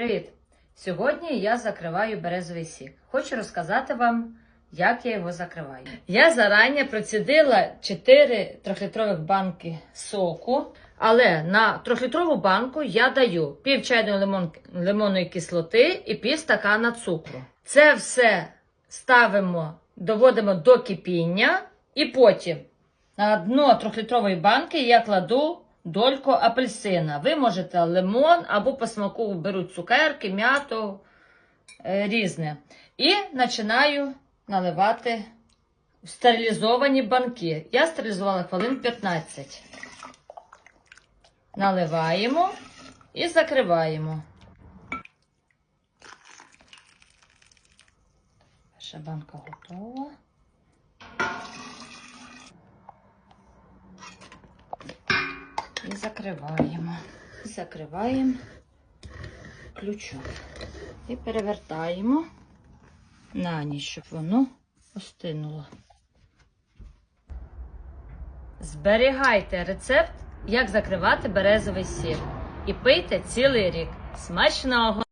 Привіт! Сьогодні я закриваю березовий сік. Хочу розказати вам, як я його закриваю. Я зарані процідила 4 трьохлітрових банки соку, але на трьохлітрову банку я даю пів чайної лимон, лимонної кислоти і пів стакана цукру. Це все ставимо, доводимо до кипіння і потім на дно трьохлітрової банки я кладу дольку апельсина. Ви можете лимон або по смаку беруть цукерки, м'яту, е, різне. І починаю наливати стерилізовані банки. Я стерилізувала хвилин 15. Наливаємо і закриваємо. Перша банка готова. Закриваємо. Закриваємо ключом. І перевертаємо на ніч, щоб воно остинуло. Зберігайте рецепт, як закривати березовий сір. І пийте цілий рік. Смачного!